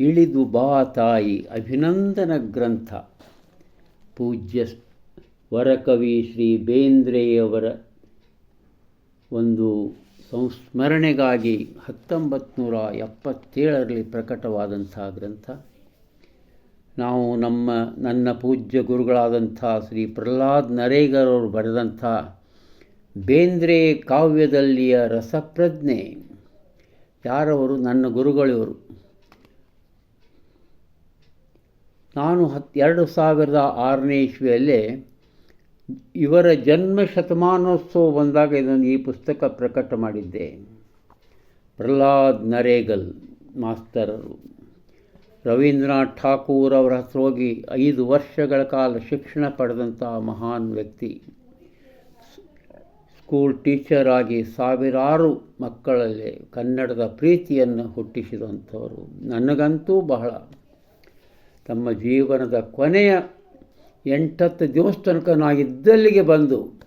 ಇಳಿದು ಬಾ ತಾಯಿ ಅಭಿನಂದನ ಗ್ರಂಥ. ಪೂಜ್ಯ ವರಕವಿ ಶ್ರೀ ಬೇಂದ್ರೆಯವರ ಒಂದು ಸಂಸ್ಮರಣೆಗಾಗಿ ಹತ್ತೊಂಬತ್ತು ನೂರ ಎಪ್ಪತ್ತೇಳರಲ್ಲಿ ಪ್ರಕಟವಾದಂಥ ಗ್ರಂಥ. ನಾವು ನಮ್ಮ, ನನ್ನ ಪೂಜ್ಯ ಗುರುಗಳಾದಂಥ ಶ್ರೀ ಪ್ರಹ್ಲಾದ್ ನರೇಗರ್ ಅವರು ಬರೆದಂಥ ಬೇಂದ್ರೆ ಕಾವ್ಯದಲ್ಲಿಯ ರಸಪ್ರಜ್ಞೆ. ಯಾರವರು? ನನ್ನ ಗುರುಗಳಿವರು. ನಾನು ಹತ್ತು ಎರಡು ಸಾವಿರದ ಆರನೇ ಇಸ್ವಿಯಲ್ಲೇ ಇವರ ಜನ್ಮ ಶತಮಾನೋತ್ಸವ ಬಂದಾಗ ಇದನ್ನು ಈ ಪುಸ್ತಕ ಪ್ರಕಟ ಮಾಡಿದ್ದೆ. ಪ್ರಹ್ಲಾದ್ ನರೇಗಲ್ ಮಾಸ್ತರರು ರವೀಂದ್ರನಾಥ್ ಠಾಕೂರ್ ಅವರ ಹತ್ರ ಹೋಗಿ ಐದು ವರ್ಷಗಳ ಕಾಲ ಶಿಕ್ಷಣ ಪಡೆದಂಥ ಮಹಾನ್ ವ್ಯಕ್ತಿ. ಸ್ಕೂಲ್ ಟೀಚರ್ ಆಗಿ ಸಾವಿರಾರು ಮಕ್ಕಳಲ್ಲಿ ಕನ್ನಡದ ಪ್ರೀತಿಯನ್ನು ಹುಟ್ಟಿಸಿದಂಥವರು. ನನಗಂತೂ ಬಹಳ ತಮ್ಮ ಜೀವನದ ಕೊನೆಯ ಎಂಟತ್ತು ದಿವಸ ತನಕ ನಾಗಿದ್ದಲ್ಲಿಗೆ ಬಂದು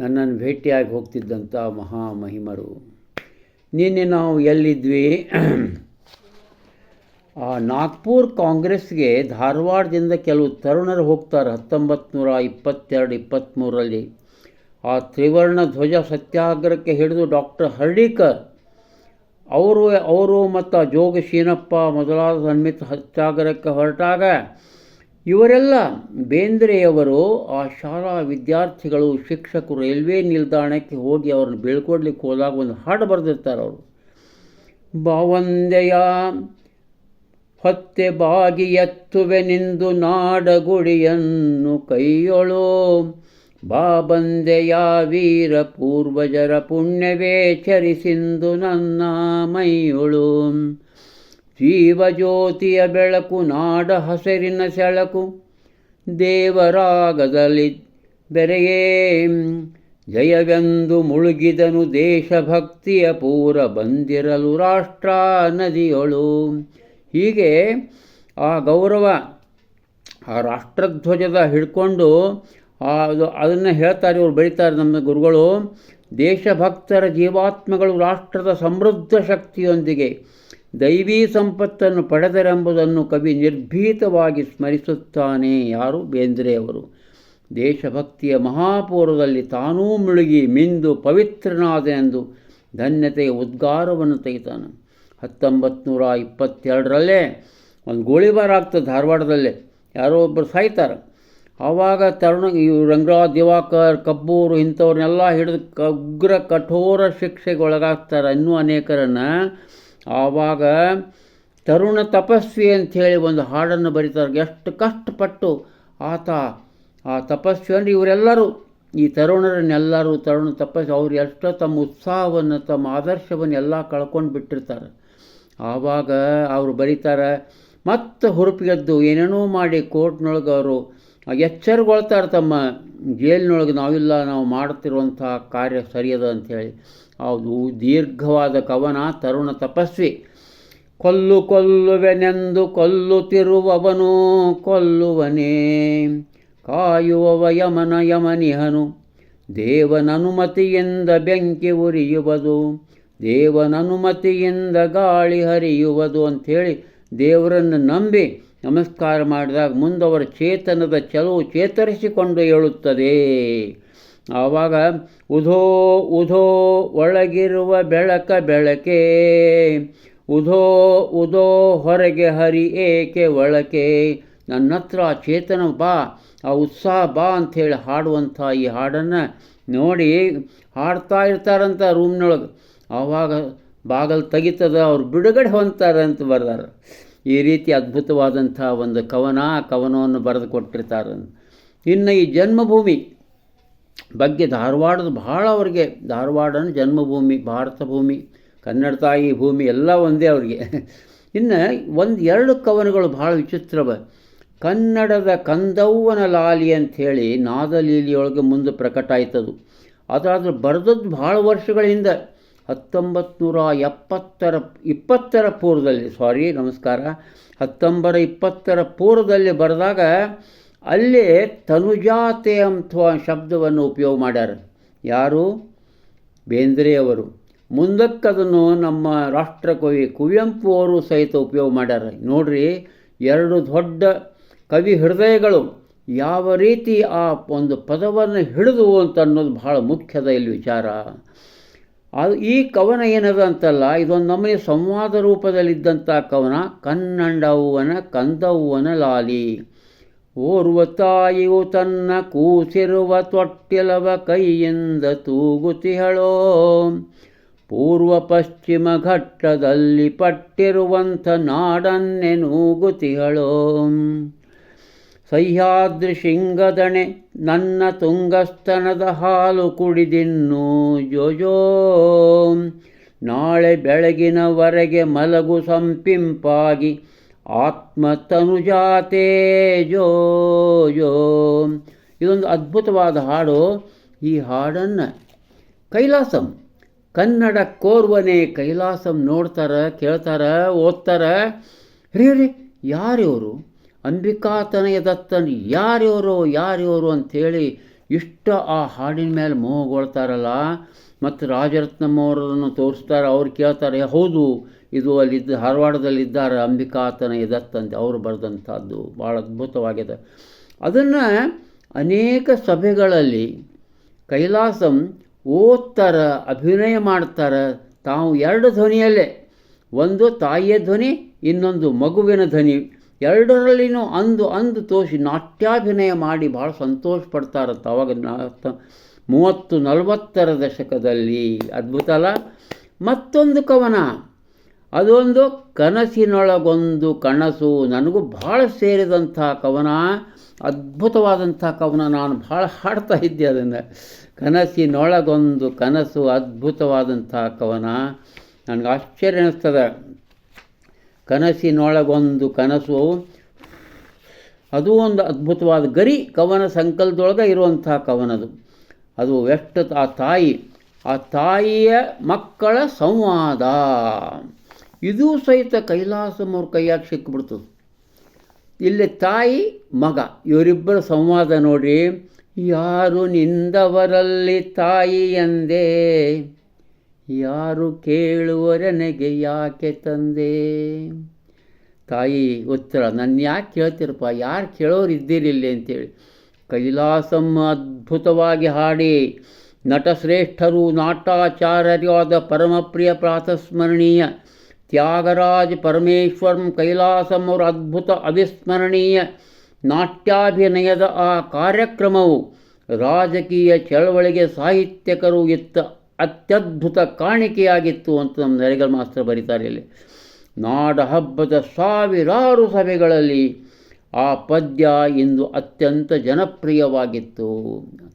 ನನ್ನನ್ನು ಭೇಟಿಯಾಗಿ ಹೋಗ್ತಿದ್ದಂಥ ಮಹಾಮಹಿಮರು. ನಿನ್ನೆ ನಾವು ಎಲ್ಲಿದ್ವಿ? ಆ ನಾಗ್ಪುರ್ ಕಾಂಗ್ರೆಸ್ಗೆ ಧಾರವಾಡದಿಂದ ಕೆಲವು ತರುಣರು ಹೋಗ್ತಾರೆ. ಹತ್ತೊಂಬತ್ತು ನೂರ ಇಪ್ಪತ್ತೆರಡು, ಇಪ್ಪತ್ತ್ಮೂರರಲ್ಲಿ. ಆ ತ್ರಿವರ್ಣ ಧ್ವಜ ಸತ್ಯಾಗ್ರಹಕ್ಕೆ ಹಿಡಿದು ಡಾಕ್ಟರ್ ಹರ್ಡೀಕರ್ ಅವರು ಅವರು ಮತ್ತು ಜೋಗ ಶೀನಪ್ಪ ಮೊದಲಾದ ಸನ್ಮಿತ್ ಸತ್ಯಾಗ್ರಹಕ್ಕೆ ಹೊರಟಾಗ ಇವರೆಲ್ಲ ಬೇಂದ್ರೆಯವರು ಆ ಶಾಲಾ ವಿದ್ಯಾರ್ಥಿಗಳು ಶಿಕ್ಷಕರು ರೈಲ್ವೆ ನಿಲ್ದಾಣಕ್ಕೆ ಹೋಗಿ ಅವ್ರನ್ನ ಬೀಳ್ಕೊಡ್ಲಿಕ್ಕೆ ಹೋದಾಗ ಒಂದು ಹಾಡು ಬರೆದಿರ್ತಾರೆ ಅವರು. ಬಾವಂದೆಯ ಹೊತ್ತೆ ಬಾಗಿ ಎತ್ತುವೆನೆಂದು ನಾಡಗುಡಿಯನ್ನು ಕೈಯೊಳು. ಬಾಬಂದೆಯ ವೀರ ಪೂರ್ವಜರ ಪುಣ್ಯವೇ ಚರಿಸಿಂದು ನನ್ನ ಮೈಯುಳು. ಜೀವಜ್ಯೋತಿಯ ಬೆಳಕು ನಾಡ ಹಸಿರಿನ ಸೆಳಕು, ದೇವರಾಗದಲ್ಲಿ ಬೆರೆಯೇ. ಜಯವೆಂದು ಮುಳುಗಿದನು ದೇಶಭಕ್ತಿಯ ಪೂರ ಬಂದಿರಲು ರಾಷ್ಟ್ರ ನದಿಯೊಳು. ಹೀಗೆ ಆ ಗೌರವ ಆ ರಾಷ್ಟ್ರಧ್ವಜದ ಹಿಡ್ಕೊಂಡು ಅದು, ಅದನ್ನು ಹೇಳ್ತಾರೆ ಇವರು, ಬರೀತಾರೆ ನಮ್ಮ ಗುರುಗಳು, ದೇಶಭಕ್ತರ ಜೀವಾತ್ಮಗಳು ರಾಷ್ಟ್ರದ ಸಮೃದ್ಧ ಶಕ್ತಿಯೊಂದಿಗೆ ದೈವೀ ಸಂಪತ್ತನ್ನು ಪಡೆದರೆಂಬುದನ್ನು ಕವಿ ನಿರ್ಭೀತವಾಗಿ ಸ್ಮರಿಸುತ್ತಾನೆ. ಯಾರು? ಬೇಂದ್ರೆಯವರು ದೇಶಭಕ್ತಿಯ ಮಹಾಪೂರ್ವದಲ್ಲಿ ತಾನೂ ಮುಳುಗಿ ಮಿಂದು ಪವಿತ್ರನಾದೆಂದು ಧನ್ಯತೆಯ ಉದ್ಗಾರವನ್ನು ತೆಗಿತಾನೆ. ಹತ್ತೊಂಬತ್ತು ನೂರ ಇಪ್ಪತ್ತೆರಡರಲ್ಲೇ ಒಂದು ಗೋಳಿಬಾರ್ ಆಗ್ತದೆ ಧಾರವಾಡದಲ್ಲೇ. ಯಾರೋ ಒಬ್ಬರು ಸಾಯ್ತಾರೆ. ಆವಾಗ ತರುಣ ಈ ರಂಗರಾಜ್ ದಿವಾಕರ್, ಕಬ್ಬೂರು ಇಂಥವ್ರನ್ನೆಲ್ಲ ಹಿಡಿದು ಉಗ್ರ ಕಠೋರ ಶಿಕ್ಷೆಗೆ ಒಳಗಾಗ್ತಾರೆ ಇನ್ನೂ ಅನೇಕರನ್ನು. ಆವಾಗ ತರುಣ ತಪಸ್ವಿ ಅಂಥೇಳಿ ಒಂದು ಹಾಡನ್ನು ಬರೀತಾರೆ. ಎಷ್ಟು ಕಷ್ಟಪಟ್ಟು ಆತ ಆ ತಪಸ್ವಿ ಅಂದರೆ ಇವರೆಲ್ಲರೂ, ಈ ತರುಣರನ್ನೆಲ್ಲರೂ, ತರುಣ ತಪಸ್ವಿ ಅವ್ರು ಎಷ್ಟೋ ತಮ್ಮ ಉತ್ಸಾಹವನ್ನು, ತಮ್ಮ ಆದರ್ಶವನ್ನು ಎಲ್ಲ ಕಳ್ಕೊಂಡು ಬಿಟ್ಟಿರ್ತಾರೆ. ಆವಾಗ ಅವರು ಬರೀತಾರೆ, ಮತ್ತೆ ಹುರುಪಿಗೆದ್ದು ಏನೇನೋ ಮಾಡಿ ಕೋರ್ಟ್ನೊಳಗೆ ಅವರು ಎಚ್ಚರಗೊಳ್ತಾರೆ ತಮ್ಮ ಜೇಲಿನೊಳಗೆ ನಾವಿಲ್ಲ, ನಾವು ಮಾಡುತ್ತಿರುವಂಥ ಕಾರ್ಯ ಸರಿಯದ ಅಂಥೇಳಿ. ಹೌದು, ದೀರ್ಘವಾದ ಕವನ, ತರುಣ ತಪಸ್ವಿ. ಕೊಲ್ಲು ಕೊಲ್ಲುವೆನೆಂದು ಕೊಲ್ಲುತ್ತಿರುವವನು ಕೊಲ್ಲುವನೇ. ಕಾಯುವವ ಯಮನ ಯಮನಿಹನು. ದೇವನನುಮತಿಯಿಂದ ಬೆಂಕಿ ಉರಿಯುವುದು. ದೇವನನುಮತಿಯಿಂದ ಗಾಳಿ ಹರಿಯುವುದು ಅಂಥೇಳಿ ದೇವರನ್ನು ನಂಬಿ ನಮಸ್ಕಾರ ಮಾಡಿದಾಗ ಮುಂದವರ ಚೇತನದ ಚಲವು ಚೇತರಿಸಿಕೊಂಡು ಹೇಳುತ್ತದೆ ಆವಾಗ ಉಧೋ ಉಧೋ ಒಳಗಿರುವ ಬೆಳಕ ಬೆಳಕೆ, ಉಧೋ ಉದೋ ಹೊರಗೆ ಹರಿ ಏಕೆ ಒಳಕೆ ನನ್ನ ಹತ್ರ ಆ ಚೇತನ ಬಾ, ಆ ಉತ್ಸಾಹ ಬಾ ಅಂಥೇಳಿ ಹಾಡುವಂಥ ಈ ಹಾಡನ್ನು ನೋಡಿ ಹಾಡ್ತಾ ಇರ್ತಾರಂತ ರೂಮ್ನೊಳಗೆ. ಆವಾಗ ಬಾಗಲ್ ತೆಗಿತದ, ಅವ್ರು ಬಿಡುಗಡೆ ಹೊಂತಾರೆ ಅಂತ ಬರ್ದಾರೆ. ಈ ರೀತಿ ಅದ್ಭುತವಾದಂಥ ಒಂದು ಕವನ ಕವನವನ್ನು ಬರೆದು ಕೊಟ್ಟಿರ್ತಾರೆ. ಇನ್ನು ಈ ಜನ್ಮಭೂಮಿ ಬಗ್ಗೆ ಧಾರವಾಡದ ಭಾಳ ಅವ್ರಿಗೆ, ಧಾರವಾಡನ ಜನ್ಮಭೂಮಿ, ಭಾರತ ಭೂಮಿ, ಕನ್ನಡ ತಾಯಿ ಭೂಮಿ ಎಲ್ಲ ಒಂದೇ ಅವರಿಗೆ. ಇನ್ನು ಒಂದು ಎರಡು ಕವನಗಳು ಭಾಳ ವಿಚಿತ್ರವ. ಕನ್ನಡದ ಕಂದವ್ವನ ಲಾಲಿ ಅಂಥೇಳಿ ನಾದಲೀಲಿಯೊಳಗೆ ಮುಂದೆ ಪ್ರಕಟ ಆಯ್ತದು. ಅದಾದ್ರೆ ಬರೆದದ್ದು ಭಾಳ ವರ್ಷಗಳ ಹಿಂದೆ. ಹತ್ತೊಂಬತ್ತು ನೂರ ಎಪ್ಪತ್ತರ, ಇಪ್ಪತ್ತರ ಪೂರ್ವದಲ್ಲಿ ಸಾರಿ ನಮಸ್ಕಾರ. ಹತ್ತೊಂಬರ ಇಪ್ಪತ್ತರ ಪೂರ್ವದಲ್ಲಿ ಬರೆದಾಗ ಅಲ್ಲಿ ತನುಜಾತೆ ಅಂತ ಶಬ್ದವನ್ನು ಉಪಯೋಗ ಮಾಡ್ಯಾರ. ಯಾರು? ಬೇಂದ್ರೆಯವರು. ಮುಂದಕ್ಕದನ್ನು ನಮ್ಮ ರಾಷ್ಟ್ರಕವಿ ಕುವೆಂಪು ಅವರು ಸಹಿತ ಉಪಯೋಗ ಮಾಡ್ಯಾರ. ನೋಡ್ರಿ, ಎರಡು ದೊಡ್ಡ ಕವಿ ಹೃದಯಗಳು ಯಾವ ರೀತಿ ಆ ಒಂದು ಪದವನ್ನು ಹಿಡಿದು ಅಂತ ಅನ್ನೋದು ಬಹಳ ಮುಖ್ಯದ ಇಲ್ಲಿ ವಿಚಾರ. ಅದು ಈ ಕವನ ಏನದ ಅಂತಲ್ಲ, ಇದೊಂದು ನಮಗೆ ಸಂವಾದ ರೂಪದಲ್ಲಿದ್ದಂಥ ಕವನ ಕನ್ನಂಡವ್ವನ ಕಂದವ್ವನ ಲಾಲಿ. ಓರ್ವ ತಾಯಿಯು ತನ್ನ ಕೂಸಿರುವ ತೊಟ್ಟಿಲವ ಕೈಯಿಂದ ತೂಗುತಿಹಳೋ ಪೂರ್ವ ಪಶ್ಚಿಮ ಘಟ್ಟದಲ್ಲಿ ಪಟ್ಟಿರುವಂಥ ನಾಡನ್ನೆ ನೂಗುತಿಹಳೋ ಸಹ್ಯಾದ್ರಿ ಶಿಂಗದಣೆ ನನ್ನ ತುಂಗಸ್ತನದ ಹಾಲು ಕುಡಿದಿನ್ನು. ಜೋಜೋ, ನಾಳೆ ಬೆಳಗಿನವರೆಗೆ ಮಲಗು ಸಂಪಿಂಪಾಗಿ. ಆತ್ಮತನುಜಾತೆ, ಜೋ ಜೋ. ಇದೊಂದು ಅದ್ಭುತವಾದ ಹಾಡು. ಈ ಹಾಡನ್ನು ಕೈಲಾಸಂ, ಕನ್ನಡ ಕೋರ್ವನೇ ಕೈಲಾಸಂ ನೋಡ್ತಾರ, ಕೇಳ್ತಾರ, ಓದ್ತಾರ. ರೀ ರೀ ಯಾರಿವರು ಅಂಬಿಕಾತನಯ ದತ್ತನ್ ಯಾರ್ಯವರು ಯಾರ್ಯವರು ಅಂಥೇಳಿ ಇಷ್ಟ ಆ ಹಾಡಿನ ಮೇಲೆ ಮೋಹಗೊಳ್ತಾರಲ್ಲ ಮತ್ತು ರಾಜರತ್ನಮ್ಮವರನ್ನು ತೋರಿಸ್ತಾರೆ, ಅವ್ರು ಕೇಳ್ತಾರೆ ಹೌದು, ಇದು ಅಲ್ಲಿದ್ದ, ಧಾರವಾಡದಲ್ಲಿದ್ದಾರೆ ಅಂಬಿಕಾತನಯ ಅಂತ, ಅವರು ಬರೆದಂಥದ್ದು, ಭಾಳ ಅದ್ಭುತವಾಗಿದೆ. ಅದನ್ನು ಅನೇಕ ಸಭೆಗಳಲ್ಲಿ ಕೈಲಾಸಂ ಓದ್ತಾರೆ ಅಭಿನಯ ಮಾಡ್ತಾರೆ, ತಾವು ಎರಡು ಧ್ವನಿಯಲ್ಲೇ, ಒಂದು ತಾಯಿಯ ಧ್ವನಿ, ಇನ್ನೊಂದು ಮಗುವಿನ ಧ್ವನಿ. ಎರಡರಲ್ಲಿನೂ ಅಂದು ಅಂದು ತೋರಿಸಿ ನಾಟ್ಯಾಭಿನಯ ಮಾಡಿ ಭಾಳ ಸಂತೋಷ ಪಡ್ತಾರಂತ ಅವಾಗ ಮೂವತ್ತು ನಲವತ್ತರ ದಶಕದಲ್ಲಿ. ಅದ್ಭುತ ಅಲ್ಲ? ಮತ್ತೊಂದು ಕವನ. ಅದೊಂದು ಕನಸಿನೊಳಗೊಂದು ಕನಸು. ನನಗೂ ಭಾಳ ಸೇರಿದಂಥ ಕವನ, ಅದ್ಭುತವಾದಂಥ ಕವನ ನಾನು ಭಾಳ ಹಾಡ್ತಾ ಇದ್ದೆ ಅದನ್ನು. ಕನಸಿನೊಳಗೊಂದು ಕನಸು, ಅದ್ಭುತವಾದಂಥ ಕವನ. ನನಗೆ ಆಶ್ಚರ್ಯ ಅನ್ನಿಸ್ತದೆ ಕನಸಿನೊಳಗೊಂದು ಕನಸು ಅದು ಒಂದು ಅದ್ಭುತವಾದ ಗರಿ ಕವನ ಸಂಕಲ್ಪದೊಳಗೆ ಇರುವಂಥ ಕವನದು. ಅದು ಎಷ್ಟು ಆ ತಾಯಿ, ಆ ತಾಯಿಯ ಮಕ್ಕಳ ಸಂವಾದ. ಇದು ಸಹಿತ ಕೈಲಾಸಮವ್ರ ಕೈಯಾಗ ಸಿಕ್ಕಿಬಿಡ್ತದೆ ಇಲ್ಲಿ ತಾಯಿ, ಮಗ, ಇವರಿಬ್ಬರ ಸಂವಾದ ನೋಡಿ, ಯಾರು ನಿಂದವರಲ್ಲಿ ತಾಯಿ ಎಂದೇ? ಯಾರು ಕೇಳುವರನೆಗೆ ಯಾಕೆ ತಂದೆ? ತಾಯಿ, ಉತ್ತರ ನನ್ನ ಯಾಕೆ ಕೇಳ್ತಿರಪ್ಪ ಯಾರು ಕೇಳೋರು ಇದ್ದಿರಲಿಲ್ಲ ಅಂತೇಳಿ. ಕೈಲಾಸಂ ಅದ್ಭುತವಾಗಿ ಹಾಡಿ ನಟಶ್ರೇಷ್ಠರು ನಾಟಾಚಾರ್ಯರಾದ ಪರಮಪ್ರಿಯ ಪ್ರಾತಸ್ಮರಣೀಯ ತ್ಯಾಗರಾಜ್ ಪರಮೇಶ್ವರಂ ಕೈಲಾಸಂ ಅವರ ಅದ್ಭುತ ಅವಿಸ್ಮರಣೀಯ ನಾಟ್ಯಾಭಿನಯದ ಆ ಕಾರ್ಯಕ್ರಮವು ರಾಜಕೀಯ ಚಳವಳಿಗೆ ಸಾಹಿತ್ಯಕರು ಇತ್ತ ಅತ್ಯದ್ಭುತ ಕಾಣಿಕೆಯಾಗಿತ್ತು ಅಂತ ನಮ್ಮ ನರೇಗಲ್ ಮಾಸ್ತರ್ ಬರೀತಾರೆ ಇಲ್ಲಿ. ನಾಡ ಹಬ್ಬದ ಸಾವಿರಾರು ಸಭೆಗಳಲ್ಲಿ ಆ ಪದ್ಯ ಇಂದು ಅತ್ಯಂತ ಜನಪ್ರಿಯವಾಗಿತ್ತು.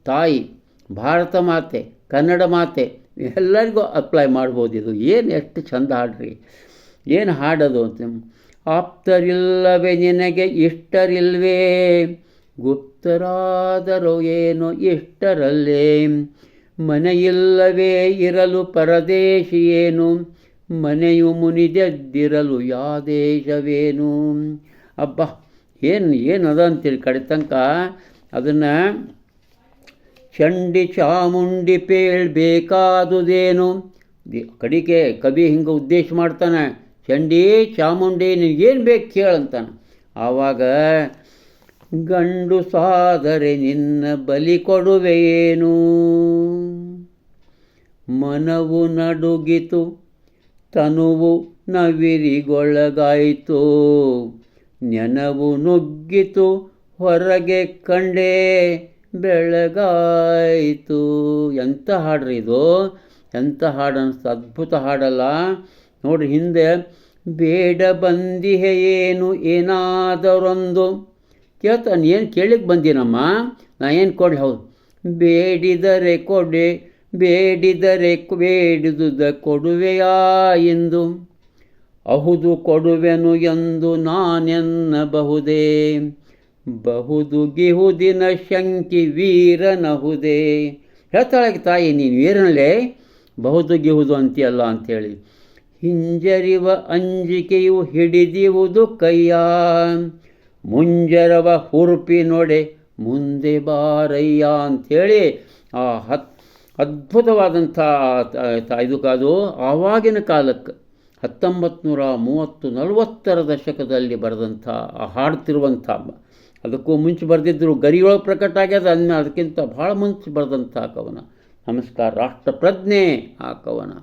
ತಾಯಿ, ಭಾರತ ಮಾತೆ, ಕನ್ನಡ ಮಾತೆ, ಎಲ್ಲರಿಗೂ ಅಪ್ಲೈ ಮಾಡ್ಬೋದು ಇದು. ಏನು ಎಷ್ಟು ಚಂದ ಹಾಡ್ರಿ. ಏನು ಹಾಡೋದು ಅಂತ ಆಪ್ತರಿಲ್ಲವೇ ನಿನಗೆ ಇಷ್ಟರಿಲ್ವೇ, ಗುಪ್ತರಾದರೂ ಏನು ಇಷ್ಟರಲ್ಲೇ. ಮನೆಯಿಲ್ಲವೇ ಇರಲು ಪರದೇಶಿಯೇನು? ಮನೆಯು ಮುನಿದೆದ್ದಿರಲು ಯಾದೇಶವೇನು? ಅಬ್ಬ, ಏನು ಏನದ ಅಂತೇಳಿ ಕಡೆ ತನಕ? ಅದನ್ನು ಚಂಡಿ ಚಾಮುಂಡಿ ಪೇಳ್ಬೇಕಾದುದೇನು ಕಡಿಕೆ ಕವಿ ಹಿಂಗೆ ಉದ್ದೇಶ ಮಾಡ್ತಾನೆ, ಚಂಡಿ ಚಾಮುಂಡಿ ನಿನಗೇನು ಬೇಕು ಕೇಳಂತಾನೆ ಆವಾಗ ಗಂಡು ಸಾದರೆ ನಿನ್ನ ಬಲಿ ಕೊಡುವೆಯೇನು? ಮನವು ನಡುಗಿತು, ತನುವು ನವಿರಿಗೊಳಗಾಯಿತು ನೆನವು ನುಗ್ಗಿತು, ಹೊರಗೆ ಕಂಡೇ ಬೆಳಗಾಯಿತು. ಎಂಥ ಹಾಡ್ರಿ ಇದು? ಎಂಥ ಹಾಡು ಅದ್ಭುತ ಹಾಡಲ್ಲ. ನೋಡ್ರಿ ಹಿಂದೆ, ಬೇಡ ಬಂದಿಹೆ ಏನು ಏನಾದರೊಂದು ಕೇಳ್ತಾನೆ ಏನು ಕೇಳಿಕ್ಕೆ ಬಂದಿನಮ್ಮ? ನಾ ಏನು ಕೊಡಲಿ? ಹೌದು. ಬೇಡಿದರೆ ಕೊಡೆ, ಬೇಡಿದರೆ ಬೇಡಿದುದ ಕೊಡುವೆಯಾ ಎಂದು. ಅಹುದು ಕೊಡುವೆನು ಎಂದು ನಾನೆನ್ನಬಹುದೇ ಬಹುದು ಗಿಹುದಿನ ಶಂಕಿ ವೀರನಹುದೇ. ಹೇಳ್ತಾಳೆ ತಾಯಿ, ನೀನು ವೀರನಲ್ಲೇ? ಬಹುದು ಗಿಹುದು ಅಂತೀಯಲ್ಲ ಅಂಥೇಳಿ ಹಿಂಜರಿವ ಅಂಜಿಕೆಯು ಹಿಡಿದಿವುದು ಕೈಯ. ಮುಂಜರವ ಹುರುಪಿ ನೋಡೆ, ಮುಂದೆ ಬಾರಯ್ಯ ಅಂಥೇಳಿ ಆ ಹತ್, ಅದ್ಭುತವಾದಂಥ ಇದು ಕಾದು ಆವಾಗಿನ ಕಾಲಕ್ಕೆ ಹತ್ತೊಂಬತ್ತು ನೂರ ಮೂವತ್ತು ನಲವತ್ತರ ದಶಕದಲ್ಲಿ ಬರೆದಂಥ, ಹಾಡ್ತಿರುವಂಥ, ಅದಕ್ಕೂ ಮುಂಚೆ ಬರೆದಿದ್ದರು ಗರಿಯೊಳಗೆ ಪ್ರಕಟ ಆಗ್ಯದ ಅನ್ನ ಅದಕ್ಕಿಂತ ಭಾಳ ಮುಂಚೆ ಬರೆದಂಥ ಕವನ ನಮಸ್ಕಾರ, ರಾಷ್ಟ್ರಪ್ರಜ್ಞೆ ಆ ಕವನ